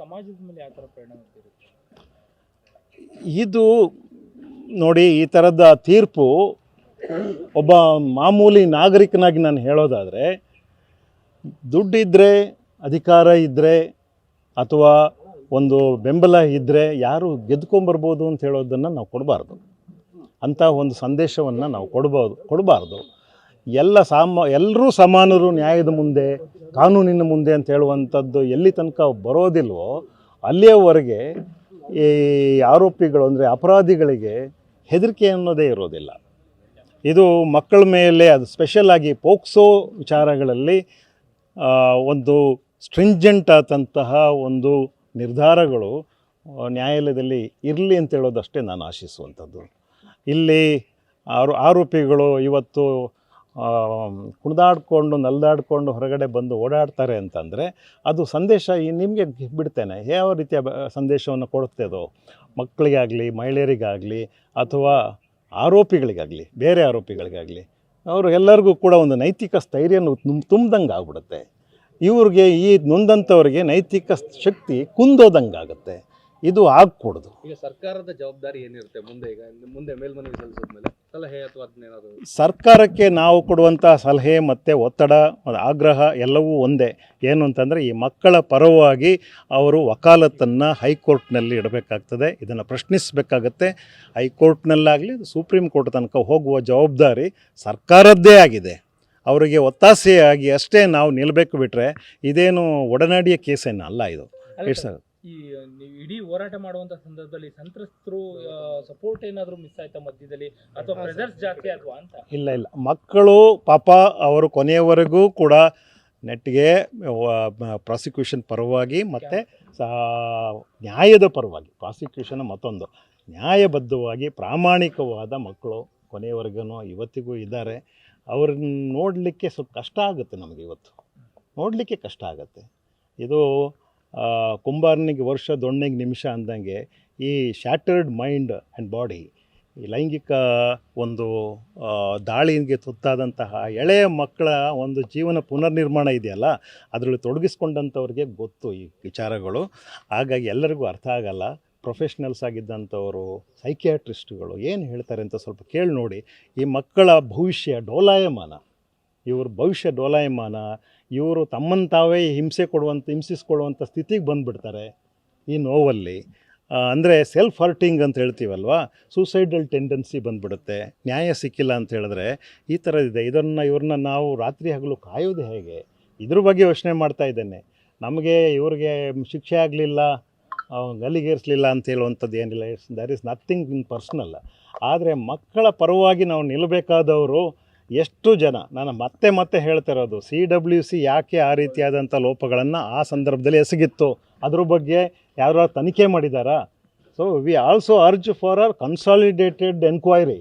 ಸಮಾಜದ ಮೇಲೆ ಯಾವ ಥರ ಪರಿಣಾಮ ಇದು ನೋಡಿ, ಈ ಥರದ ತೀರ್ಪು ಒಬ್ಬ ಮಾಮೂಲಿ ನಾಗರಿಕನಾಗಿ ನಾನು ಹೇಳೋದಾದರೆ ದುಡ್ಡಿದ್ದರೆ ಅಧಿಕಾರ ಇದ್ದರೆ ಅಥವಾ ಒಂದು ಬೆಂಬಲ ಇದ್ದರೆ ಯಾರು ಗೆದ್ಕೊಂಬರ್ಬೋದು ಅಂತ ಹೇಳೋದನ್ನು ನಾವು ಕೊಡಬಾರ್ದು. ಅಂಥ ಒಂದು ಸಂದೇಶವನ್ನು ನಾವು ಕೊಡ್ಬೋದು ಕೊಡಬಾರ್ದು. ಎಲ್ಲ ಸಾಮ, ಎಲ್ಲರೂ ಸಮಾನರು ನ್ಯಾಯದ ಮುಂದೆ ಕಾನೂನಿನ ಮುಂದೆ ಅಂತ ಹೇಳುವಂಥದ್ದು ಎಲ್ಲಿ ತನಕ ಬರೋದಿಲ್ವೋ ಅಲ್ಲಿಯವರೆಗೆ ಈ ಆರೋಪಿಗಳು ಅಂದರೆ ಅಪರಾಧಿಗಳಿಗೆ ಹೆದರಿಕೆ ಅನ್ನೋದೇ ಇರೋದಿಲ್ಲ. ಇದು ಮಕ್ಕಳ ಮೇಲೆ ಅದು ಸ್ಪೆಷಲ್ ಆಗಿ ಪೋಕ್ಸೋ ವಿಚಾರಗಳಲ್ಲಿ ಒಂದು ಸ್ಟ್ರಿಂಜೆಂಟ್ ಆದಂತಹ ಒಂದು ನಿರ್ಧಾರಗಳು ನ್ಯಾಯಾಲಯದಲ್ಲಿ ಇರಲಿ ಅಂತ ಹೇಳೋದಷ್ಟೇ ನಾನು ಆಶಿಸುವಂಥದ್ದು. ಇಲ್ಲಿ ಆರೋ, ಆರೋಪಿಗಳು ಇವತ್ತು ಕುಣಿದಾಡ್ಕೊಂಡು, ನಲ್ದಾಡ್ಕೊಂಡು ಹೊರಗಡೆ ಬಂದು ಓಡಾಡ್ತಾರೆ ಅಂತಂದರೆ ಅದು ಸಂದೇಶ ಈ ನಿಮಗೆ ಬಿಡ್ತೇನೆ. ಯಾವ ರೀತಿಯ ಸಂದೇಶವನ್ನು ಕೊಡುತ್ತೆ ಅದು? ಮಕ್ಕಳಿಗಾಗಲಿ, ಮಹಿಳೆಯರಿಗಾಗಲಿ, ಅಥವಾ ಆರೋಪಿಗಳಿಗಾಗಲಿ, ಬೇರೆ ಆರೋಪಿಗಳಿಗಾಗಲಿ, ಅವರು ಎಲ್ಲರಿಗೂ ಕೂಡ ಒಂದು ನೈತಿಕ ಸ್ಥೈರ್ಯ ತುಂಬ ತುಂಬ್ದಂಗೆ ಆಗ್ಬಿಡುತ್ತೆ. ಇವ್ರಿಗೆ ಈ ನೊಂದಂಥವ್ರಿಗೆ ನೈತಿಕ ಶಕ್ತಿ ಕುಂದೋದಂಗೆ ಆಗುತ್ತೆ ಇದು ಆಗಕೂಡ್ದು. ಈಗ ಸರ್ಕಾರದ ಜವಾಬ್ದಾರಿ ಏನಿರುತ್ತೆ? ಮುಂದೆ ಈಗ ಮುಂದೆ ಮೇಲ್ಮನವಿ ಸಲ್ಲಿಸಿದ್ಮೇಲೆ ಸಲಹೆ ಅಥವಾ ಅದನ್ನೇನಾದ್ರು ಸರ್ಕಾರಕ್ಕೆ ನಾವು ಕೊಡುವಂಥ ಸಲಹೆ ಮತ್ತು ಒತ್ತಡ ಆಗ್ರಹ ಎಲ್ಲವೂ ಒಂದೇ. ಏನು ಅಂತಂದರೆ ಈ ಮಕ್ಕಳ ಪರವಾಗಿ ಅವರು ವಕಾಲತ್ತನ್ನು ಹೈಕೋರ್ಟ್ನಲ್ಲಿ ಇಡಬೇಕಾಗ್ತದೆ. ಇದನ್ನು ಪ್ರಶ್ನಿಸಬೇಕಾಗತ್ತೆ. ಹೈಕೋರ್ಟ್ನಲ್ಲಾಗಲಿ ಸುಪ್ರೀಂ ಕೋರ್ಟ್ ತನಕ ಹೋಗುವ ಜವಾಬ್ದಾರಿ ಸರ್ಕಾರದ್ದೇ ಆಗಿದೆ. ಅವರಿಗೆ ಒತ್ತಾಸೆಯಾಗಿ ಅಷ್ಟೇ ನಾವು ನಿಲ್ಲಬೇಕು ಬಿಟ್ಟರೆ ಇದೇನು ಒಡನಾಡಿಯ ಕೇಸೇನು ಅಲ್ಲ ಇದು. ಇಟ್ಸ್ ಈ ನೀವು ಇಡೀ ಹೋರಾಟ ಮಾಡುವಂತ ಸಂದರ್ಭದಲ್ಲಿ ಸಂತ್ರಸ್ತರು ಸಪೋರ್ಟ್ ಏನಾದರೂ ಮಿಸ್ ಆಯ್ತಾ ಮಧ್ಯದಲ್ಲಿ? ಅಥವಾ ಪ್ರೆಸರ್ಸ್ ಜಾಸ್ತಿ ಆದ್ವಾ ಅಂತ? ಇಲ್ಲ ಇಲ್ಲ. ಮಕ್ಕಳು ಪಾಪ ಅವರು ಕೊನೆಯವರೆಗೂ ಕೂಡ ನೆಟ್ಟಿಗೆ ಪ್ರಾಸಿಕ್ಯೂಷನ್ ಪರವಾಗಿ ಮತ್ತು ನ್ಯಾಯದ ಪರವಾಗಿ ಪ್ರಾಸಿಕ್ಯೂಷನ್ ಮತ್ತೊಂದು. ನ್ಯಾಯಬದ್ಧವಾಗಿ ಪ್ರಾಮಾಣಿಕವಾದ ಮಕ್ಕಳು ಕೊನೆಯವರೆಗೂ ಇವತ್ತಿಗೂ ಇದ್ದಾರೆ. ಅವ್ರನ್ನ ನೋಡಲಿಕ್ಕೆ ಸ್ವಲ್ಪ ಕಷ್ಟ ಆಗುತ್ತೆ ನಮಗೆ ಇವತ್ತು. ನೋಡಲಿಕ್ಕೆ ಕಷ್ಟ ಆಗುತ್ತೆ. ಇದು ಕುಂಬಾರನಿಗೆ ವರ್ಷ ದೊಣ್ಣೆಗೆ ನಿಮಿಷ ಅಂದಂಗೆ ಈ ಶ್ಯಾಟರ್ಡ್ ಮೈಂಡ್ ಆ್ಯಂಡ್ ಬಾಡಿ ಈ ಲೈಂಗಿಕ ಒಂದು ದಾಳಿಗೆ ತುತ್ತಾದಂತಹ ಎಳೆಯ ಮಕ್ಕಳ ಒಂದು ಜೀವನ ಪುನರ್ನಿರ್ಮಾಣ ಇದೆಯಲ್ಲ, ಅದರಲ್ಲಿ ತೊಡಗಿಸ್ಕೊಂಡಂಥವ್ರಿಗೆ ಗೊತ್ತು ಈ ವಿಚಾರಗಳು. ಹಾಗಾಗಿ ಎಲ್ಲರಿಗೂ ಅರ್ಥ ಆಗಲ್ಲ ಪ್ರೊಫೆಷ್ನಲ್ಸ್ ಆಗಿದ್ದಂಥವರು ಸೈಕಿಯಾಟ್ರಿಸ್ಟ್ಗಳು ಏನು ಹೇಳ್ತಾರೆ ಅಂತ ಸ್ವಲ್ಪ ಕೇಳಿ ನೋಡಿ. ಈ ಮಕ್ಕಳ ಭವಿಷ್ಯ ಡೋಲಾಯಮಾನ. ಇವ್ರ ಭವಿಷ್ಯ ಡೋಲಾಯಮಾನ ಇವರು ತಮ್ಮನ್ನು ತಾವೇ ಹಿಂಸೆ ಕೊಡುವಂಥ ಹಿಂಸಿಸ್ಕೊಳ್ಳುವಂಥ ಸ್ಥಿತಿಗೆ ಬಂದುಬಿಡ್ತಾರೆ ಈ ನೋವಲ್ಲಿ. ಅಂದರೆ ಸೆಲ್ಫ್ ಹರ್ಟಿಂಗ್ ಅಂತ ಹೇಳ್ತೀವಲ್ವ? ಸೂಸೈಡಲ್ ಟೆಂಡೆನ್ಸಿ ಬಂದುಬಿಡುತ್ತೆ. ನ್ಯಾಯ ಸಿಕ್ಕಿಲ್ಲ ಅಂತ ಹೇಳಿದ್ರೆ ಈ ಥರದಿದೆ ಇದೆ. ಇದನ್ನು ಇವ್ರನ್ನ ನಾವು ರಾತ್ರಿ ಹಗಲು ಕಾಯೋದು ಹೇಗೆ? ಇದ್ರ ಬಗ್ಗೆ ಯೋಚನೆ ಮಾಡ್ತಾ ಇದ್ದೇನೆ. ನಮಗೆ ಇವ್ರಿಗೆ ಶಿಕ್ಷೆ ಆಗಲಿಲ್ಲ ಗಲಿಗೇರಿಸಲಿಲ್ಲ ಅಂತ ಹೇಳುವಂಥದ್ದು ಏನಿಲ್ಲ. It's there is nothing in personal ಆದರೆ ಮಕ್ಕಳ ಪರವಾಗಿ ನಾವು ನಿಲ್ಲಬೇಕಾದವರು ಎಷ್ಟು ಜನ? ನಾನು ಮತ್ತೆ ಮತ್ತೆ ಹೇಳ್ತಾ ಇರೋದು ಸಿ ಡಬ್ಲ್ಯೂ ಸಿ ಯಾಕೆ ಆ ರೀತಿಯಾದಂಥ ಲೋಪಗಳನ್ನು ಆ ಸಂದರ್ಭದಲ್ಲಿ ಎಸಗಿತ್ತು? ಅದ್ರ ಬಗ್ಗೆ ಯಾರು ತನಿಖೆ ಮಾಡಿದಾರಾ? So we also urge for our consolidated enquiry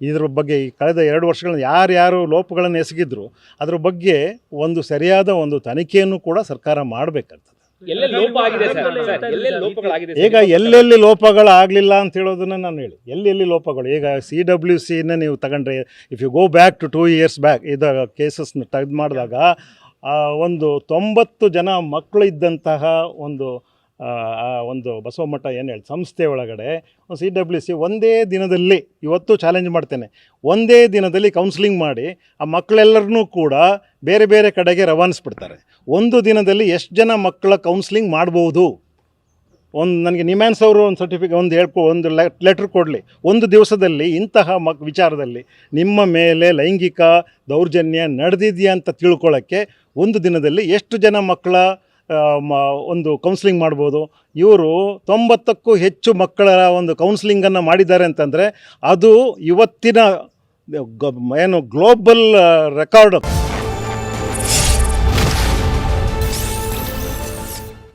ಇದ್ರ ಬಗ್ಗೆ ಈ ಕಳೆದ ಎರಡು ವರ್ಷಗಳಲ್ಲಿ ಯಾರ್ಯಾರು ಲೋಪಗಳನ್ನು ಎಸಗಿದ್ರು, ಅದ್ರ ಬಗ್ಗೆ ಒಂದು ಸರಿಯಾದ ಒಂದು ತನಿಖೆಯನ್ನು ಕೂಡ ಸರ್ಕಾರ ಮಾಡಬೇಕಾಗ್ತದೆ. ಎಲ್ಲೆಲ್ಲಿ ಲೋಪ ಆಗಿದೆ ಸರ್? ಸರ್ ಎಲ್ಲೆಲ್ಲಿ ಲೋಪಗಳು ಆಗಲಿಲ್ಲ ಈಗ ಎಲ್ಲೆಲ್ಲಿ ಲೋಪಗಳಾಗಲಿಲ್ಲ ಅಂತ ಹೇಳೋದನ್ನ ನಾನು ಹೇಳಿ. ಎಲ್ಲೆಲ್ಲಿ ಲೋಪಗಳು? ಈಗ ಸಿ ಡಬ್ಲ್ಯೂ ಸಿನ ನೀವು ತಗೊಂಡ್ರೆ if you go back to two years back ಇದು ಕೇಸಸ್ನ ತೆಗೆದು ಮಾಡಿದಾಗ ಆ, ಒಂದು ತೊಂಬತ್ತು ಜನ ಮಕ್ಕಳು ಇದ್ದಂತಹ ಒಂದು ಒಂದು ಬಸವಮಠ ಏನು ಹೇಳಿ ಸಂಸ್ಥೆ ಒಳಗಡೆ ಸಿ ಡಬ್ಲ್ಯೂ ಸಿ ಒಂದೇ ದಿನದಲ್ಲಿ ಇವತ್ತು ಚಾಲೆಂಜ್ ಮಾಡ್ತೇನೆ. ಒಂದೇ ದಿನದಲ್ಲಿ ಕೌನ್ಸಿಲಿಂಗ್ ಮಾಡಿ ಆ ಮಕ್ಕಳೆಲ್ಲರನ್ನೂ ಕೂಡ ಬೇರೆ ಬೇರೆ ಕಡೆಗೆ ರವಾನಿಸ್ಬಿಡ್ತಾರೆ. ಒಂದು ದಿನದಲ್ಲಿ ಎಷ್ಟು ಜನ ಮಕ್ಕಳ ಕೌನ್ಸಿಲಿಂಗ್ ಮಾಡ್ಬೋದು? ಒಂದು ನನಗೆ ನಿಮ್ಯಾನ್ಸ್ ಅವರು ಒಂದು ಸರ್ಟಿಫಿಕೇಟ್ ಒಂದು ಹೇಳ್ಕೊ ಒಂದು ಲೆಟ್ರ್ ಕೊಡಲಿ. ಒಂದು ದಿವಸದಲ್ಲಿ ಇಂತಹ ಮಕ್ ವಿಚಾರದಲ್ಲಿ ನಿಮ್ಮ ಮೇಲೆ ಲೈಂಗಿಕ ದೌರ್ಜನ್ಯ ನಡೆದಿದೆಯಾ ಅಂತ ತಿಳ್ಕೊಳ್ಳೋಕ್ಕೆ ಒಂದು ದಿನದಲ್ಲಿ ಎಷ್ಟು ಜನ ಮಕ್ಕಳ ಆ, ಒಂದು ಕೌನ್ಸಿಲಿಂಗ್ ಮಾಡ್ಬೋದು. ಇವರು ತೊಂಬತ್ತಕ್ಕೂ ಹೆಚ್ಚು ಮಕ್ಕಳ ಒಂದು ಕೌನ್ಸಿಲಿಂಗನ್ನು ಮಾಡಿದ್ದಾರೆ ಅಂತಂದರೆ ಅದು ಇವತ್ತಿನ ಏನು ಗ್ಲೋಬಲ್ ರೆಕಾರ್ಡ್